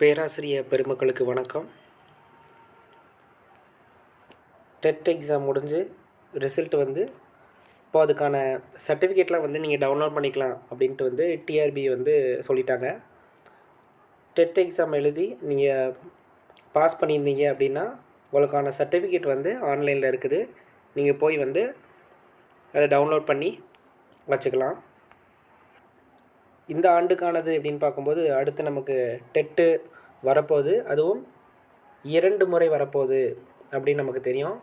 பேராசிரியர் பெருமக்களுக்கு வணக்கம். டெட் எக்ஸாம் முடிஞ்சு ரிசல்ட் வந்து இப்போ அதுக்கான சர்டிஃபிகேட்லாம் வந்து நீங்கள் டவுன்லோட் பண்ணிக்கலாம் அப்படின்ட்டு வந்து டிஆர்பி வந்து சொல்லிட்டாங்க. டெட் எக்ஸாம் எழுதி நீங்கள் பாஸ் பண்ணியிருந்தீங்க அப்படின்னா உங்களுக்கான சர்டிஃபிகேட் வந்து ஆன்லைனில் இருக்குது. நீங்கள் போய் வந்து அதை டவுன்லோட் பண்ணி வச்சுக்கலாம். இந்த ஆண்டுக்கானது அப்படின்னு பார்க்கும்போது அடுத்து நமக்கு டெட்டு வரப்போகுது. அதுவும் இரண்டு முறை வரப்போகுது அப்படின்னு நமக்கு தெரியும்.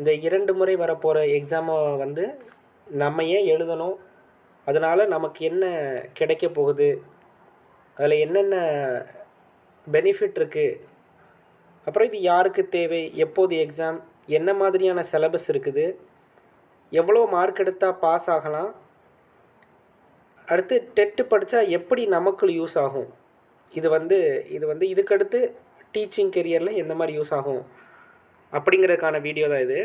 இந்த இரண்டு முறை வரப்போகிற எக்ஸாமை வந்து நம்ம ஏன் எழுதணும். அதனால் நமக்கு என்ன கிடைக்க போகுது? அதில் என்னென்ன பெனிஃபிட் இருக்குது அப்புறம் இது யாருக்கு தேவை? எப்போது எக்ஸாம் என்ன மாதிரியான சிலபஸ் இருக்குது? எவ்வளோ மார்க் எடுத்தால் பாஸ் ஆகலாம்? அடுத்து டெட்டு படித்தா எப்படி நமக்கு யூஸ் ஆகும்? இது வந்து இது வந்து இதுக்கடுத்து டீச்சிங் கெரியரில் எந்த மாதிரி யூஸ் ஆகும்? அப்படிங்கிறதுக்கான வீடியோ தான் இது.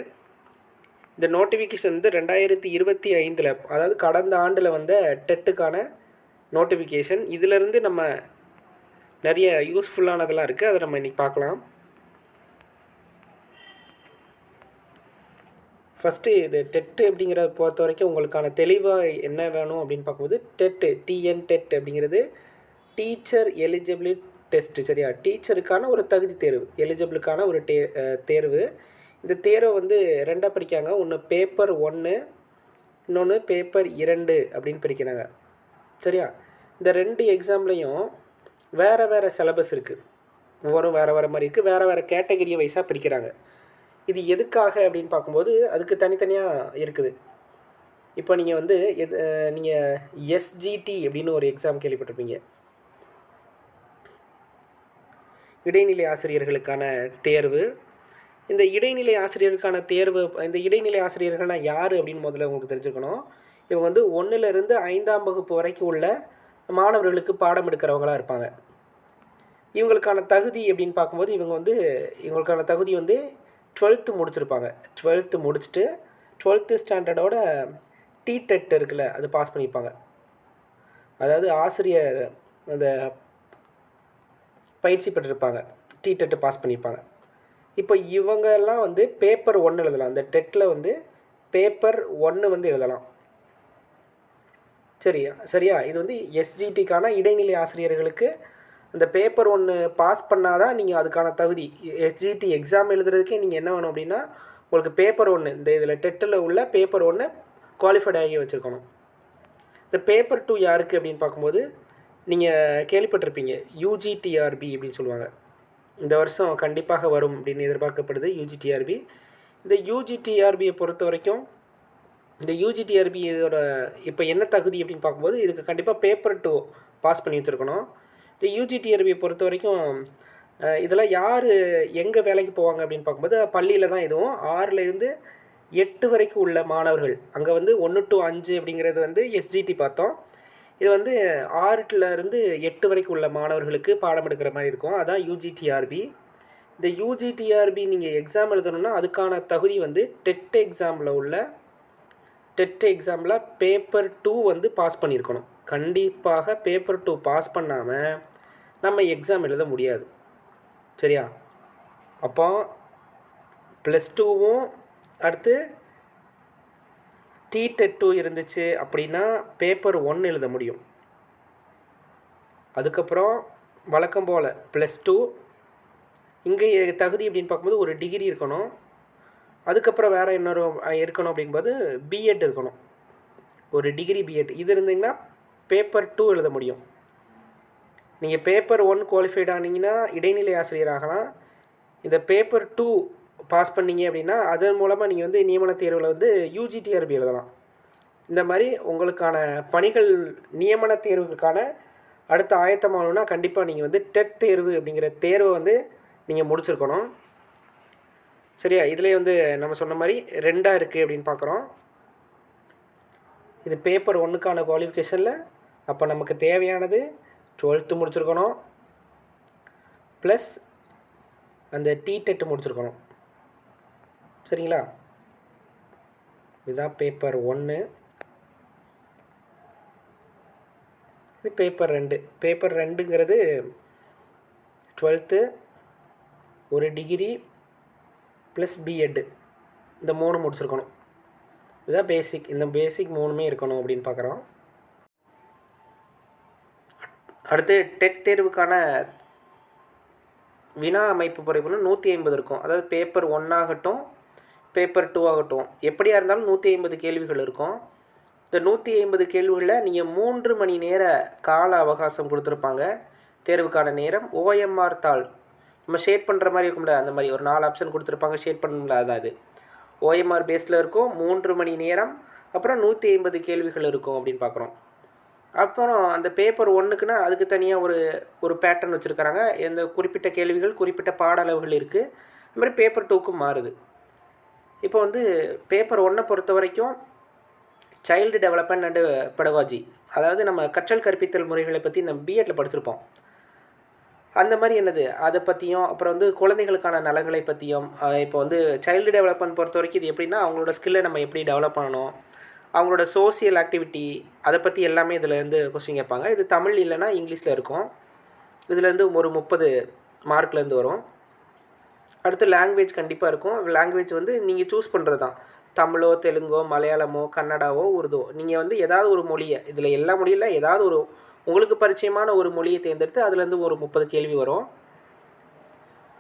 இந்த நோட்டிஃபிகேஷன் வந்து ரெண்டாயிரத்தி இருபத்தி ஐந்தில் அதாவது கடந்த ஆண்டில் வந்த டெட்டுக்கான நோட்டிஃபிகேஷன் இதிலேருந்து நம்ம நிறைய யூஸ்ஃபுல்லானதெல்லாம் இருக்குது அதை நம்ம இன்றைக்கி பார்க்கலாம். ஃபஸ்ட்டு இது டெட்டு அப்படிங்கிறத பொறுத்த வரைக்கும் உங்களுக்கான தெளிவாக என்ன வேணும் அப்படின்னு பார்க்கும்போது டெட்டு டிஎன் டெட் அப்படிங்கிறது டீச்சர் எலிஜிபிலிட் டெஸ்ட்டு சரியா? டீச்சருக்கான ஒரு தகுதி தேர்வு எலிஜிபிளுக்கான ஒரு டே தேர்வு. இந்த தேர்வை வந்து ரெண்டாக பிரிக்காங்க ஒன்று பேப்பர் ஒன்று இன்னொன்று பேப்பர் இரண்டு அப்படின்னு பிரிக்கிறாங்க. சரியா? இந்த ரெண்டு எக்ஸாம்லேயும் வேறு வேறு சிலபஸ் இருக்குது ஒவ்வொரு வேறு வேறு மாதிரி இருக்குது வேறு வேறு கேட்டகரி வைஸாக பிரிக்கிறாங்க. இது எதுக்காக அப்படின்னு பார்க்கும்போது அதுக்கு தனித்தனியாக இருக்குது. இப்போ நீங்கள் வந்து எது நீங்கள் எஸ்ஜிடி அப்படின்னு ஒரு எக்ஸாம் கேள்விப்பட்டிருப்பீங்க. இடைநிலை ஆசிரியர்களுக்கான தேர்வு. இந்த இடைநிலை ஆசிரியருக்கான தேர்வு இந்த இடைநிலை ஆசிரியர்கள்னால் யார் அப்படின்னு முதல்ல உங்களுக்கு தெரிஞ்சுக்கணும். இவங்க வந்து ஒன்றுலேருந்து ஐந்தாம் வகுப்பு வரைக்கும் உள்ள மாணவர்களுக்கு பாடம் எடுக்கிறவங்களா இருப்பாங்க. இவங்களுக்கான தகுதி அப்படின்னு பார்க்கும்போது இவங்க வந்து இவங்களுக்கான தகுதி வந்து டுவெல்த்து முடிச்சிருப்பாங்க. டுவெல்த்து முடிச்சுட்டு டுவெல்த்து ஸ்டாண்டர்டோட டி டெட் இருக்குல்ல அது பாஸ் பண்ணியிருப்பாங்க அதாவது ஆசிரியர் அந்த பயிற்சி பெற்றிருப்பாங்க. டெட்டு பாஸ் பண்ணியிருப்பாங்க இப்போ இவங்கெல்லாம் வந்து பேப்பர் ஒன்று எழுதலாம். அந்த டெட்டில் வந்து பேப்பர் ஒன்று வந்து எழுதலாம். சரியா? சரியா? இது வந்து எஸ்ஜிடிக்கான இடைநிலை ஆசிரியர்களுக்கு அந்த பேப்பர் ஒன்று பாஸ் பண்ணால் தான் நீங்கள் அதுக்கான தகுதி. எஸ்ஜிடி எக்ஸாம் எழுதுறதுக்கே நீங்கள் என்ன வேணும் அப்படின்னா உங்களுக்கு பேப்பர் ஒன்று இந்த இதில் டெட்டில் உள்ள பேப்பர் ஒன்று குவாலிஃபைட் ஆகி வச்சுருக்கணும். இந்த பேப்பர் டூ யாருக்கு அப்படின்னு பார்க்கும்போது நீங்கள் கேள்விப்பட்டிருப்பீங்க யூஜிடிஆர்பி அப்படின்னு சொல்லுவாங்க. இந்த வருஷம் கண்டிப்பாக வரும் அப்படின்னு எதிர்பார்க்கப்படுது யூஜிடிஆர்பி இந்த யூஜிடிஆர்பியை பொறுத்த வரைக்கும் இந்த யூஜிடிஆர்பி இதோட இப்போ என்ன தகுதி அப்படின்னு பார்க்கும்போது இதுக்கு கண்டிப்பாக பேப்பர் டூ பாஸ் பண்ணி வச்சுருக்கணும். இந்த யூஜிடிஆர்பியை பொறுத்த வரைக்கும் இதெல்லாம் யார் எங்கே வேலைக்கு போவாங்க அப்படின்னு பார்க்கும்போது பள்ளியில் தான் இதுவும். ஆறுலேருந்து எட்டு வரைக்கும் உள்ள மாணவர்கள். அங்கே வந்து ஒன்று டு அஞ்சு அப்படிங்கிறது வந்து எஸ்ஜிடி பார்த்தோம். இது வந்து ஆறுலேருந்து எட்டு வரைக்கும் உள்ள மாணவர்களுக்கு பாடம் எடுக்கிற மாதிரி இருக்கும். அதான் யூஜிடிஆர்பி இந்த யூஜிடிஆர்பி நீங்கள் எக்ஸாம் எழுதணும்னா அதுக்கான தகுதி வந்து டெட் எக்ஸாமில் உள்ள டெட் எக்ஸாமில் பேப்பர் டூ வந்து பாஸ் பண்ணியிருக்கணும். கண்டிப்பாக பேப்பர் டூ பாஸ் பண்ணாமல் நம்ம எக்ஸாம் எழுத முடியாது. சரியா? அப்போ ப்ளஸ் டூவும் அடுத்து டெட் டூ இருந்துச்சு அப்படின்னா பேப்பர் ஒன் எழுத முடியும். அதுக்கப்புறம் வழக்கம் போல் ப்ளஸ் டூ இங்கே தகுதி அப்படின்னு பார்க்கும்போது ஒரு டிகிரி இருக்கணும். அதுக்கப்புறம் வேறு இன்னொரு இருக்கணும் அப்படிங்கும்போது பிஎட் இருக்கணும். ஒரு டிகிரி பிஎட் இது இருந்தீங்கன்னா பேப்பர் டூ எழுத முடியும். நீங்கள் பேப்பர் ஒன் குவாலிஃபைட் ஆனீங்கன்னா இடைநிலை ஆசிரியர் ஆகலாம் இந்த பேப்பர் டூ பாஸ் பண்ணீங்க அப்படின்னா அதன் மூலமாக நீங்கள் வந்து நியமன தேர்வில் வந்து யூஜிடிஆர்பி எழுதலாம். இந்த மாதிரி உங்களுக்கான பணிகள் நியமன தேர்வுக்கான அடுத்த ஆயத்தமாகணுன்னா கண்டிப்பாக நீங்கள் வந்து டெட் தேர்வு அப்படிங்கிற தேர்வை வந்து நீங்கள் முடிச்சிருக்கணும். சரியா? இதிலே வந்து நம்ம சொன்ன மாதிரி ரெண்டாக இருக்குது அப்படின்னு பார்க்குறோம் இது பேப்பர் ஒன்றுக்கான குவாலிஃபிகேஷனில் அப்போ நமக்கு தேவையானது டுவெல்த்து முடிச்சிருக்கணும். ப்ளஸ் அந்த டெட்டு முடிச்சிருக்கணும். சரிங்களா? இதுதான் பேப்பர் ஒன்று இது பேப்பர் ரெண்டு. பேப்பர் ரெண்டுங்கிறது டுவெல்த்து ஒரு டிகிரி ப்ளஸ் பிஎட்டு இந்த மூணு முடிச்சிருக்கணும். இதுதான் பேசிக் இந்த பேசிக் மூணுமே இருக்கணும் அப்படின்னு பார்க்குறோம் அடுத்து டெட் தேர்வுக்கான வினா அமைப்பு பொறுப்புன்னு நூற்றி ஐம்பது இருக்கும். அதாவது பேப்பர் ஒன் ஆகட்டும் பேப்பர் டூ ஆகட்டும். எப்படியாக இருந்தாலும் நூற்றி ஐம்பது கேள்விகள் இருக்கும். இந்த நூற்றி ஐம்பது கேள்விகளில் நீங்கள் மூன்று மணி நேர கால அவகாசம் கொடுத்துருப்பாங்க. தேர்வுக்கான நேரம் ஓஎம்ஆர் தாள். நம்ம ஷேட் பண்ணுற மாதிரி இருக்கும்ல அந்த மாதிரி ஒரு நாலு ஆப்ஷன் கொடுத்துருப்பாங்க ஷேட் பண்ணல அதாவது ஓஎம்ஆர் பேஸில் இருக்கும் மூன்று மணி நேரம் அப்புறம் நூற்றி ஐம்பது கேள்விகள் இருக்கும் அப்படின்னு பார்க்குறோம் அப்புறம் அந்த பேப்பர் ஒன்றுக்குன்னா அதுக்கு தனியாக ஒரு ஒரு பேட்டர்ன் வச்சுருக்கிறாங்க. இந்த குறிப்பிட்ட கேள்விகள் குறிப்பிட்ட பாட அளவுகள் இருக்குது அது மாதிரி பேப்பர் டூக்கும் மாறுது. இப்போ வந்து பேப்பர் ஒன்றை பொறுத்த வரைக்கும் சைல்டு டெவலப்மெண்ட் அண்டு பெடகாஜி அதாவது நம்ம கற்றல் கற்பித்தல் முறைகளை பற்றி நம்ம பிஎட்டில் படிச்சிருப்போம். அந்த மாதிரி என்னது? அதை பற்றியும் அப்புறம் வந்து குழந்தைகளுக்கான நலங்களை பற்றியும் இப்போ வந்து சைல்டு டெவலப்மெண்ட் பொறுத்த வரைக்கும் இது எப்படின்னா அவங்களோட ஸ்கில்லை நம்ம எப்படி டெவலப் பண்ணணும்? அவங்களோட சோசியல் ஆக்டிவிட்டி அதை பற்றி எல்லாமே இதில் இருந்து கொஸ்டின் கேட்பாங்க. இது தமிழ் இல்லைன்னா இங்கிலீஷில் இருக்கும். இதுலேருந்து ஒரு முப்பது மார்க்லேருந்து வரும். அடுத்து லாங்குவேஜ் கண்டிப்பாக இருக்கும். லாங்குவேஜ் வந்து நீங்கள் சூஸ் பண்ணுறது தான் தமிழோ தெலுங்கோ மலையாளமோ கன்னடாவோ உருதோ நீங்கள் வந்து ஏதாவது ஒரு மொழியை இதில் எல்லா மொழியில் ஏதாவது ஒரு உங்களுக்கு பரிச்சயமான ஒரு மொழியை தேர்ந்தெடுத்து அதுலேருந்து ஒரு முப்பது கேள்வி வரும்.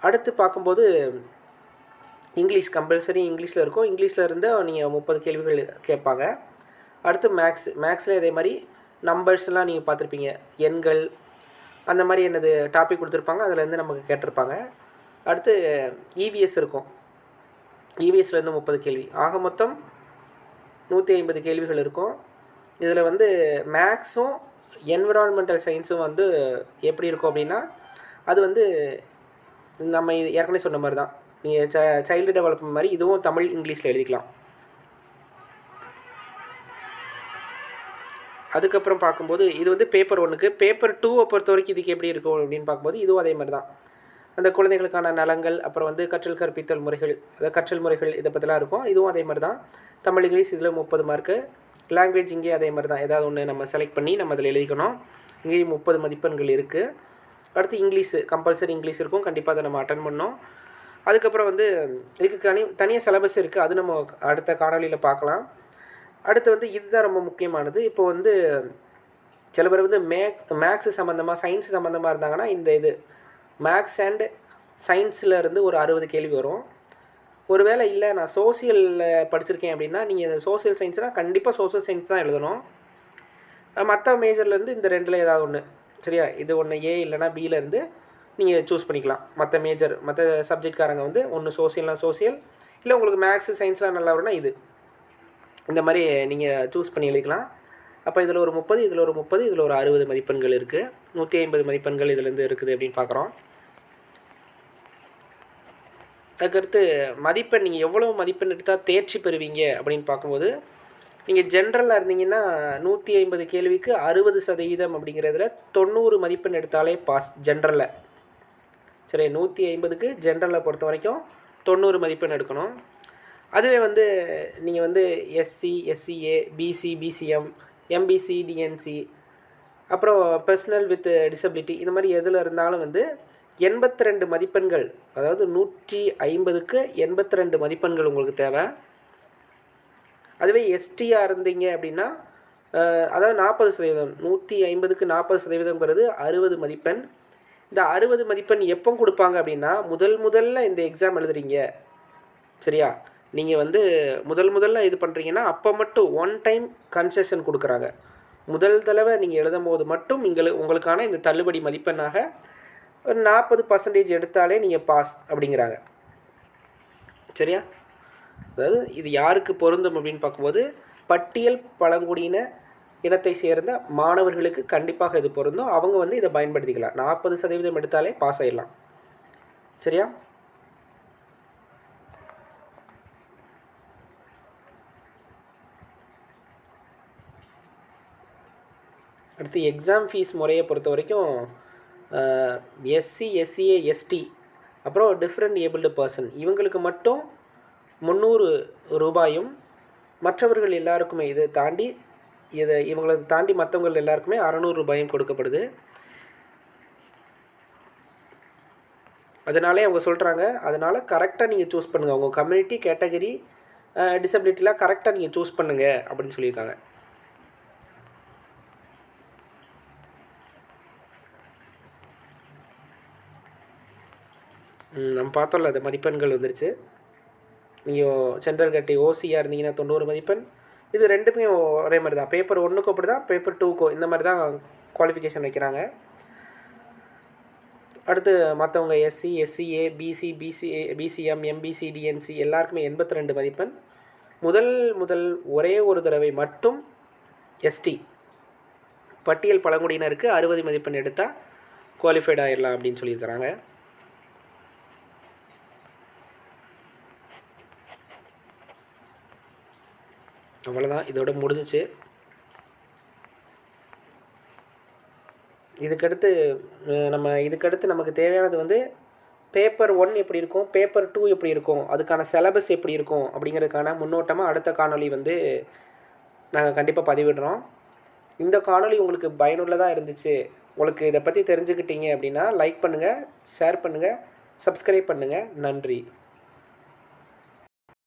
அடுத்து பார்க்கும்போது இங்கிலீஷ் கம்பல்சரி இங்கிலீஷில் இருக்கும். இங்கிலீஷில் இருந்து நீங்கள் முப்பது கேள்விகள் கேட்பாங்க. அடுத்து மேக்ஸ் மேக்ஸில் இதே மாதிரி நம்பர்ஸ்லாம் நீங்கள் பார்த்துருப்பீங்க. எண்கள் அந்த மாதிரி என்னது டாபிக் கொடுத்துருப்பாங்க. அதுலேருந்து நமக்கு கேட்டிருப்பாங்க. அடுத்து இவிஎஸ் இருக்கும். இவிஎஸ்லேருந்து முப்பது கேள்வி. ஆக மொத்தம் நூற்றி ஐம்பது கேள்விகள் இருக்கும். இதில் வந்து மேக்ஸும் என்விரான்மெண்டல் சயின்ஸும் வந்து எப்படி இருக்கும் அப்படின்னா அது வந்து நம்ம ஏற்கனவே சொன்ன மாதிரி தான் நீங்கள் ச சைல்டு டெவலப்மெண்ட் மாதிரி இதுவும் தமிழ் இங்கிலீஷில் எழுதிக்கலாம். அதுக்கப்புறம் பார்க்கும்போது இது வந்து பேப்பர் ஒன்றுக்கு பேப்பர் டூவை பொறுத்த வரைக்கும் இதுக்கு எப்படி இருக்கும் அப்படின்னு பார்க்கும்போது இதுவும் அதே மாதிரி தான். அந்த குழந்தைகளுக்கான நலங்கள் அப்புறம் வந்து கற்றல் கற்பித்தல் முறைகள் அதாவது கற்றல் முறைகள் இதை பற்றிலாம் இருக்கும். இதுவும் அதே மாதிரி தான். தமிழ் இங்கிலீஷ் இதில் முப்பது மார்க்கு லாங்குவேஜ் இங்கே அதே மாதிரி தான். ஏதாவது ஒன்று நம்ம செலக்ட் பண்ணி நம்ம அதில் எழுதிக்கணும். இங்கேயும் முப்பது மதிப்பெண்கள் இருக்குது அடுத்து இங்கிலீஷு கம்பல்சரி இங்கிலீஷ் இருக்கும். கண்டிப்பாக அதை நம்ம அட்டன் பண்ணோம் அதுக்கப்புறம் வந்து இதுக்கு தனி தனியாக சிலபஸ் இருக்குது அது நம்ம அடுத்த காணொலியில் பார்க்கலாம். அடுத்து வந்து இதுதான் ரொம்ப முக்கியமானது. இப்போ வந்து சில பேர் வந்து மேக் மேக்ஸு சம்மந்தமாக சயின்ஸ் சம்மந்தமாக இருந்தாங்கன்னா இந்த இது மேக்ஸ் அண்ட் சயின்ஸில் இருந்து ஒரு அறுபது கேள்வி வரும். ஒருவேளை இல்லை நான் சோசியலில் படிச்சிருக்கேன் அப்படின்னா நீங்கள் இந்த சோசியல் சயின்ஸ்னால் கண்டிப்பாக சோசியல் சயின்ஸ் தான் எழுதணும். மற்ற மேஜர்லேருந்து இந்த ரெண்டில் ஏதாவது ஒன்று சரியா? இது ஒன்று ஏ இல்லைனா பியிலேருந்து நீங்கள் சூஸ் பண்ணிக்கலாம். மற்ற மேஜர் மற்ற சப்ஜெக்ட்காரங்க வந்து ஒன்று சோசியல்னால் சோசியல் இல்லை உங்களுக்கு மேக்ஸு சயின்ஸ்லாம் நல்லா வரும்னா இது. இந்த மாதிரி நீங்கள் சூஸ் பண்ணி எழுதிக்கலாம். அப்போ இதில் ஒரு முப்பது இதில் ஒரு முப்பது இதில் ஒரு அறுபது மதிப்பெண்கள் இருக்குது நூற்றி ஐம்பது மதிப்பெண்கள் இதுலேருந்து இருக்குது அப்படின்னு பார்க்குறோம் அதுக்கடுத்து மதிப்பெண் நீங்கள் எவ்வளோ மதிப்பெண் எடுத்தால் தேர்ச்சி பெறுவீங்க அப்படின்னு பார்க்கும்போது நீங்கள் ஜென்ரலாக இருந்தீங்கன்னா நூற்றி ஐம்பது கேள்விக்கு அறுபது சதவீதம் அப்படிங்கிறதுல தொண்ணூறு மதிப்பெண் எடுத்தாலே பாஸ் ஜென்ரலில் சரி நூற்றி ஐம்பதுக்கு ஜென்ரலை பொறுத்த வரைக்கும் தொண்ணூறு மதிப்பெண் எடுக்கணும். அதுவே வந்து நீங்கள் வந்து SC SCA BC BCM MBC DNC அப்புறம் பர்சனல் வித் டிசபிலிட்டி இந்த மாதிரி எதில் இருந்தாலும் வந்து எண்பத்தி ரெண்டு மதிப்பெண்கள் அதாவது நூற்றி ஐம்பதுக்கு எண்பத்தி ரெண்டு மதிப்பெண்கள் உங்களுக்கு தேவை. அதுவே எஸ்டியாக இருந்தீங்க அப்படின்னா அதாவது நாற்பது சதவீதம் நூற்றி ஐம்பதுக்கு நாற்பது சதவீதங்கிறது அறுபது மதிப்பெண். இந்த அறுபது மதிப்பெண் எப்போ கொடுப்பாங்க அப்படின்னா முதல் முதல்ல இந்த எக்ஸாம் எழுதுறீங்க. சரியா? நீங்கள் வந்து முதல் முதல்ல இது பண்ணுறீங்கன்னா அப்போ மட்டும் ஒன் டைம் கன்செஷன் கொடுக்குறாங்க. முதல் தடவை நீங்கள் எழுதும் போது மட்டும் எங்களு உங்களுக்கான இந்த தள்ளுபடி மதிப்பெண்ணாக ஒரு நாற்பது பர்சன்டேஜ் எடுத்தாலே நீங்கள் பாஸ் அப்படிங்கிறாங்க. சரியா? அதாவது இது யாருக்கு பொருந்தும் அப்படின்னு பார்க்கும்போது பட்டியல் பழங்குடியின இனத்தை சேர்ந்த மாணவர்களுக்கு கண்டிப்பாக இது பொருந்தும். அவங்க வந்து இதை பயன்படுத்திக்கலாம். நாற்பது சதவீதம் எடுத்தாலே பாஸ் ஆகிடலாம் சரியா? அடுத்து எக்ஸாம் ஃபீஸ் முறையை பொறுத்த வரைக்கும் எஸ்சி எஸ்சிஏ எஸ்டி அப்புறம் டிஃப்ரெண்ட் ஏபிள்டு பர்சன் இவங்களுக்கு மட்டும் முந்நூறு ரூபாயும் மற்றவர்கள் எல்லாருக்குமே இதை தாண்டி இதை இவங்களை தாண்டி மற்றவங்க எல்லாருக்குமே அறநூறு ரூபாயும் கொடுக்கப்படுது. அதனாலே அவங்க சொல்கிறாங்க அதனால் கரெக்டாக நீங்கள் சூஸ் பண்ணுங்கள் உங்கள் கம்யூனிட்டி கேட்டகரி டிசபிலிட்டிலாம் கரெக்டாக நீங்கள் சூஸ் பண்ணுங்கள் அப்படின்னு சொல்லியிருக்காங்க. நம்ம பார்த்தோம்ல அது மதிப்பெண்கள் வந்துருச்சு. நீங்கள் சென்ட்ரல் கட்டி ஓசியாக இருந்தீங்கன்னா தொண்ணூறு மதிப்பெண். இது ரெண்டுமே ஒரே மாதிரி தான். பேப்பர் ஒன்றுக்கும் அப்படி தான் பேப்பர் டூக்கும் இந்த மாதிரி தான் குவாலிஃபிகேஷன் வைக்கிறாங்க. அடுத்து மற்றவங்க SC SCA BC BC BCM MBC DNC எல்லாருக்குமே எண்பத்தி ரெண்டு மதிப்பெண். முதல் முதல் ஒரே ஒரு தடவை மட்டும் எஸ்டி பட்டியல் பழங்குடியினருக்கு அறுபது மதிப்பெண் எடுத்தால் குவாலிஃபைட் ஆயிடலாம் அப்படின்னு சொல்லியிருக்கிறாங்க. அவ்வளோதான் இதோட முடிஞ்சிச்சு. இதுக்கடுத்து நம்ம இதுக்கடுத்து நமக்கு தேவையானது வந்து பேப்பர் ஒன் எப்படி இருக்கும் பேப்பர் டூ எப்படி இருக்கும் அதுக்கான சிலபஸ் எப்படி இருக்கும் அப்படிங்கிறதுக்கான முன்னோட்டமாக அடுத்த காணொளி வந்து நாங்கள் கண்டிப்பாக பதிவிடுறோம். இந்த காணொளி உங்களுக்கு பயனுள்ளதாக இருந்துச்சு உங்களுக்கு இதை பற்றி தெரிஞ்சுக்கிட்டீங்க அப்படின்னா லைக் பண்ணுங்கள் ஷேர் பண்ணுங்கள் சப்ஸ்கிரைப் பண்ணுங்கள் நன்றி.